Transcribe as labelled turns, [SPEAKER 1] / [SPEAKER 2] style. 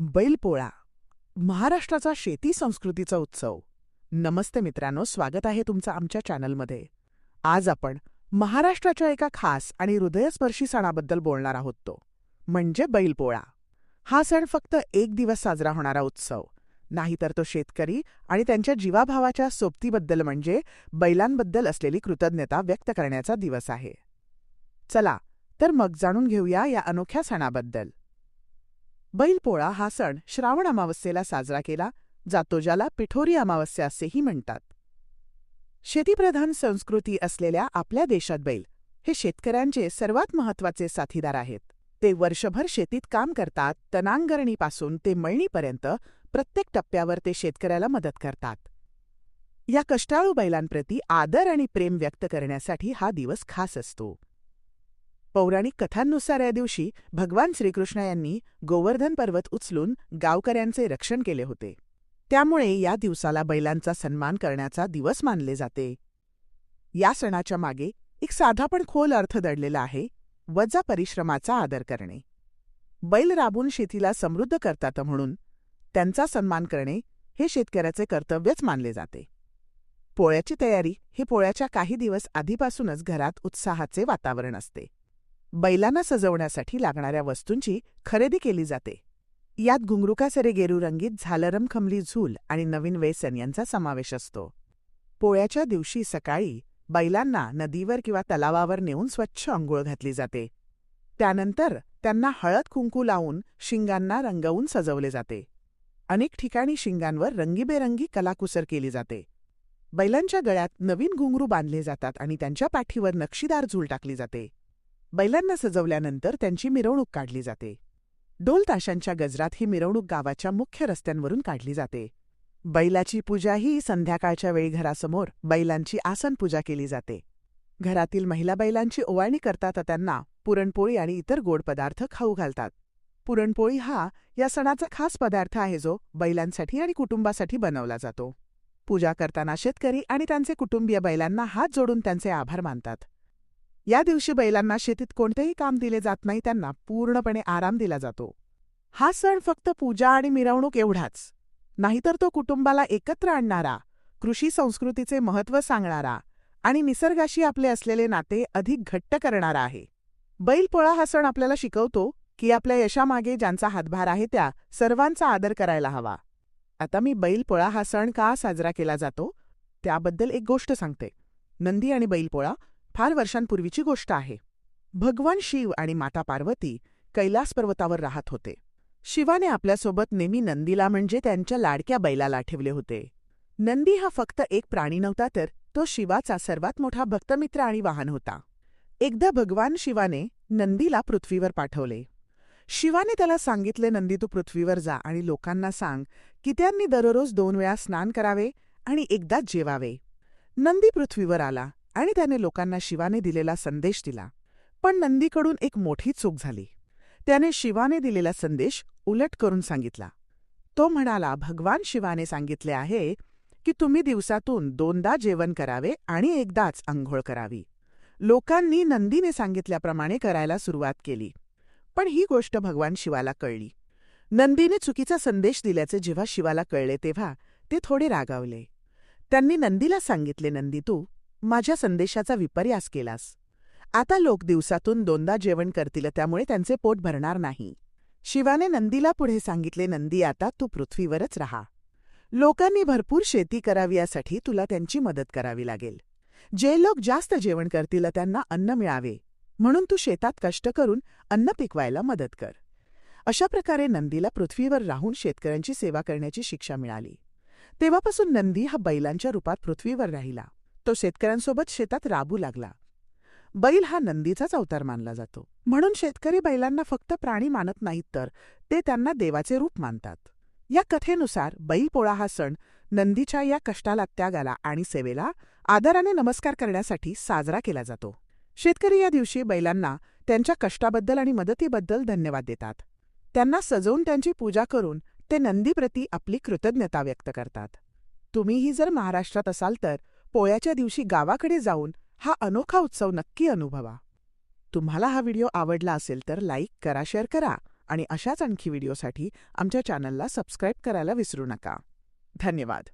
[SPEAKER 1] बैलपोळा महाराष्ट्राचा शेती संस्कृतीचा उत्सव. नमस्ते मित्रांनो स्वागत आहे तुमचं आमच्या चॅनलमध्ये. आज आपण महाराष्ट्राच्या एका खास आणि हृदयस्पर्शी सणाबद्दल बोलणार आहोत तो म्हणजे बैलपोळा. हा सण फक्त एक दिवस साजरा होणारा उत्सव नाहीतर तो शेतकरी आणि त्यांच्या जीवाभावाच्या सोबतीबद्दल म्हणजे बैलांबद्दल असलेली कृतज्ञता व्यक्त करण्याचा दिवस आहे. चला तर मग जाणून घेऊया या अनोख्या सणाबद्दल. बैलपोळा हा सण श्रावण अमावस्येला साजरा केला जातो ज्याला पिठोरी अमावस्या असेही म्हणतात. शेतीप्रधान संस्कृती असलेल्या आपल्या देशात बैल हे शेतकऱ्यांचे सर्वात महत्त्वाचे साथीदार आहेत. ते वर्षभर शेतीत काम करतात तनांगरणीपासून ते मळणीपर्यंत प्रत्येक टप्प्यावर ते शेतकऱ्याला मदत करतात. या कष्टाळू बैलांप्रती आदर आणि प्रेम व्यक्त करण्यासाठी हा दिवस खास असतो. पौराणिक कथांनुसार या दिवशी भगवान श्रीकृष्ण यांनी गोवर्धन पर्वत उचलून गावकऱ्यांचे रक्षण केले होते. त्यामुळे या दिवसाला बैलांचा सन्मान करण्याचा दिवस मानले जाते. या सणाच्या मागे एक साधा पण खोल अर्थ दडलेला आहे वजा परिश्रमाचा आदर करणे. बैल राबून शेतीला समृद्ध करतात म्हणून त्यांचा सन्मान करणे हे शेतकऱ्याचे कर्तव्यच मानले जाते. पोळ्याची तयारी हे पोळ्याच्या काही दिवस आधीपासूनच घरात उत्साहाचे वातावरण असते. बैलांना सजवण्यासाठी लागणाऱ्या वस्तूंची खरेदी केली जाते. यात घुंगरुकासरे गेरुरंगीत झालरम खमली झूल आणि नवीन वेसन यांचा समावेश असतो. पोळ्याच्या दिवशी सकाळी बैलांना नदीवर किंवा तलावावर नेऊन स्वच्छ अंघोळ घातली जाते. त्यानंतर त्यांना हळद कुंकू लावून शिंगांना रंगवून सजवले जाते. अनेक ठिकाणी शिंगांवर रंगीबेरंगी कलाकुसर केली जाते. बैलांच्या गळ्यात नवीन घुंगरू बांधले जातात आणि त्यांच्या पाठीवर नक्षीदार झूल टाकली जाते. बैलांना सजवल्यानंतर त्यांची मिरवणूक काढली जाते. डोल ताशांच्या गजरात ही मिरवणूक गावाच्या मुख्य रस्त्यांवरून काढली जाते. बैलाची पूजाही संध्याकाळच्या वेळी घरासमोर बैलांची आसन पूजा केली जाते. घरातील महिला बैलांची ओवाळणी करतात त्यांना पुरणपोळी आणि इतर गोड पदार्थ खाऊ घालतात. पुरणपोळी हा या सणाचा खास पदार्थ आहे जो बैलांसाठी आणि कुटुंबासाठी बनवला जातो. पूजा करताना शेतकरी आणि त्यांचे कुटुंबीय बैलांना हात जोडून त्यांचे आभार मानतात. या दिवशी बैलांना शेतीत कोणतेही काम दिले जात नाही त्यांना पूर्णपणे आराम दिला जातो. हा सण फक्त पूजा आणि मिरवणूक एवढाच. नाहीतर तो कुटुंबाला एकत्र आणणारा कृषी संस्कृतीचे महत्त्व सांगणारा आणि निसर्गाशी आपले असलेले नाते अधिक घट्ट करणारा आहे. बैलपोळा हा सण आपल्याला शिकवतो की आपल्या यशामागे ज्यांचा हातभार आहे त्या सर्वांचा आदर करायला हवा. आता मी बैलपोळा हा सण का साजरा केला जातो? त्याबद्दल एक गोष्ट सांगते. नंदी आणि बैलपोळा फार वर्षांपूर्वीची गोष्ट आहे. भगवान शिव आणि माता पार्वती कैलास पर्वतावर राहत होते. शिवाने आपल्यासोबत नेहमी नंदीला म्हणजे त्यांच्या लाडक्या बैलाला ठेवले होते. नंदी हा फक्त एक प्राणी नव्हता तर तो शिवाचा सर्वात मोठा भक्तमित्र आणि वाहन होता. एकदा भगवान शिवाने नंदीला पृथ्वीवर पाठवले. शिवाने त्याला सांगितले नंदी तू पृथ्वीवर जा आणि लोकांना सांग की त्यांनी दररोज दोन वेळा स्नान करावे आणि एकदाच जेवावे. नंदी पृथ्वीवर आला. आणि त्याने लोकांना शिवाने दिलेला संदेश दिला. पण नंदीकडून एक मोठी चूक झाली. त्याने शिवाने दिलेला संदेश उलट करून सांगितला. तो म्हणाला भगवान शिवाने सांगितले आहे की तुम्ही दिवसातून दोनदा जेवण करावे आणि एकदाच आंघोळ करावी. लोकांनी नंदीने सांगितल्याप्रमाणे करायला सुरुवात केली. पण ही गोष्ट भगवान शिवाला कळली. नंदीने चुकीचा संदेश दिल्याचे जेव्हा शिवाला कळले तेव्हा ते थोडे रागावले. त्यांनी नंदीला सांगितले नंदी तू माझ्या संदेशाचा विपर्यास केलास. आता लोक दिवसातून दोनदा जेवण करतील त्यामुळे त्यांचे पोट भरणार नाही. शिवाने नंदीला पुढे सांगितले नंदी आता तू पृथ्वीवरच राहा. लोकांनी भरपूर शेती करावी यासाठी तुला त्यांची मदत करावी लागेल. जे लोक जास्त जेवण करतील त्यांना अन्न मिळावे. म्हणून तू शेतात कष्ट करून अन्न पिकवायला मदत कर. अशा प्रकारे नंदीला पृथ्वीवर राहून शेतकऱ्यांची सेवा करण्याची शिक्षा मिळाली. तेव्हापासून नंदी हा बैलांच्या रूपात पृथ्वीवर राहिला. तो शेतकऱ्यांसोबत शेतात राबू लागला. बैल हा नंदीचाच अवतार मानला जातो. म्हणून शेतकरी बैलांना फक्त प्राणी मानत नाहीत तर ते त्यांना देवाचे रूप मानतात. या कथेनुसार बैलपोळा हा सण नंदीच्या या कष्टाला त्यागाला आणि सेवेला आदराने नमस्कार करण्यासाठी साजरा केला जातो. शेतकरी या दिवशी बैलांना त्यांच्या कष्टाबद्दल आणि मदतीबद्दल धन्यवाद देतात. त्यांना सजवून त्यांची पूजा करून ते नंदीप्रती आपली कृतज्ञता व्यक्त करतात. तुम्हीही जर महाराष्ट्रात असाल तर पोळ्याच्या दिवशी गावाकडे जाऊन हा अनोखा उत्सव नक्की अनुभवा. तुम्हाला हा व्हिडिओ आवडला असेल तर लाईक करा शेअर करा आणि अशाच आणखी व्हिडिओसाठी आमच्या चॅनलला सबस्क्राईब करायला विसरू नका. धन्यवाद.